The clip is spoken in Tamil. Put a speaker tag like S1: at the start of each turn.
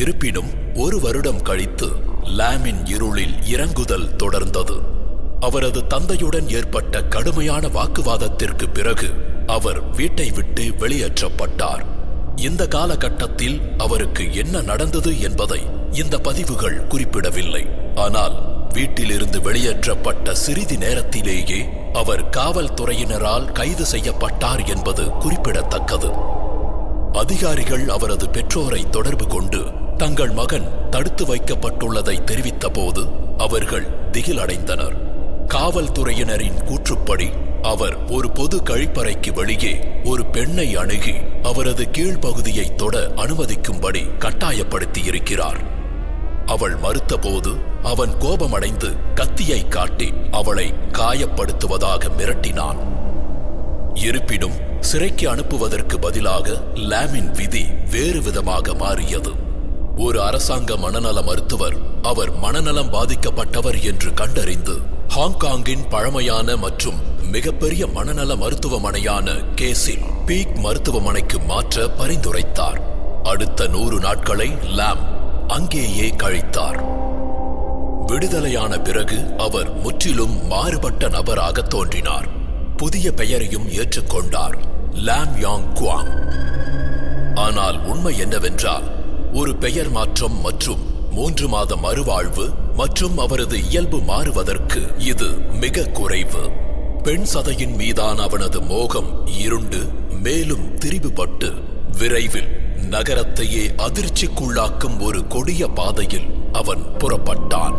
S1: இருப்பினும் ஒரு வருடம் கழித்து லாமின் இருளில் இறங்குதல் தொடர்ந்தது. அவரது தந்தையுடன் ஏற்பட்ட கடுமையான வாக்குவாதத்திற்கு பிறகு அவர் வீட்டை விட்டு வெளியேற்றப்பட்டார். இந்த காலகட்டத்தில் அவருக்கு என்ன நடந்தது என்பதை இந்த பதிவுகள் குறிப்பிடவில்லை. ஆனால் வீட்டிலிருந்து வெளியேற்றப்பட்ட சிறிது நேரத்திலேயே அவர் காவல்துறையினரால் கைது செய்யப்பட்டார் என்பது குறிப்பிடத்தக்கது. அதிகாரிகள் அவரது பெற்றோரை தொடர்பு கொண்டு தங்கள் மகன் தடுத்து வைக்கப்பட்டுள்ளதை தெரிவித்தபோது அவர்கள் திகிலடைந்தனர். காவல்துறையினரின் கூற்றுப்படி அவர் ஒரு பொது கழிப்பறைக்கு வெளியே ஒரு பெண்ணை அணுகி அவரது கீழ்ப்பகுதியை தொட அனுமதிக்கும்படி கட்டாயப்படுத்தியிருக்கிறார். அவள் மறுத்தபோது அவன் கோபமடைந்து கத்தியை காட்டி அவளை காயப்படுத்துவதாக மிரட்டினான். இருப்பினும் சிறைக்கு அனுப்புவதற்கு பதிலாக லாமின் விதி வேறு விதமாக மாறியது. ஒரு அரசாங்க மனநல மருத்துவர் அவர் மனநலம் பாதிக்கப்பட்டவர் என்று கண்டறிந்து ஹாங்காங்கின் பழமையான மற்றும் மிகப்பெரிய மனநல மருத்துவமனையான கேசில் பீக் மருத்துவமனைக்கு மாற்ற பரிந்துரைத்தார். அடுத்த நூறு நாட்களை லாம் அங்கேயே கழித்தார். விடுதலையான பிறகு அவர் முற்றிலும் மாறுபட்ட நபராக தோன்றினார். புதிய பெயரையும் ஏற்றுக்கொண்டார். லாம் யாங் குவாங் ஆனால் உண்மை என்னவென்றால் ஒரு பெயர் மாற்றம் மற்றும் மூன்று மாத மறுவாழ்வு மற்றும் அவரது இயல்பு மாறுவதற்கு இது மிக குறைவு. பெண் சதையின் மீதான அவனது மோகம் இருண்டு மேலும் திரிவுபட்டு விரைவில் நகரத்தையே அதிர்ச்சிக்குள்ளாக்கும் ஒரு கொடிய பாதையில் அவன் புறப்பட்டான்.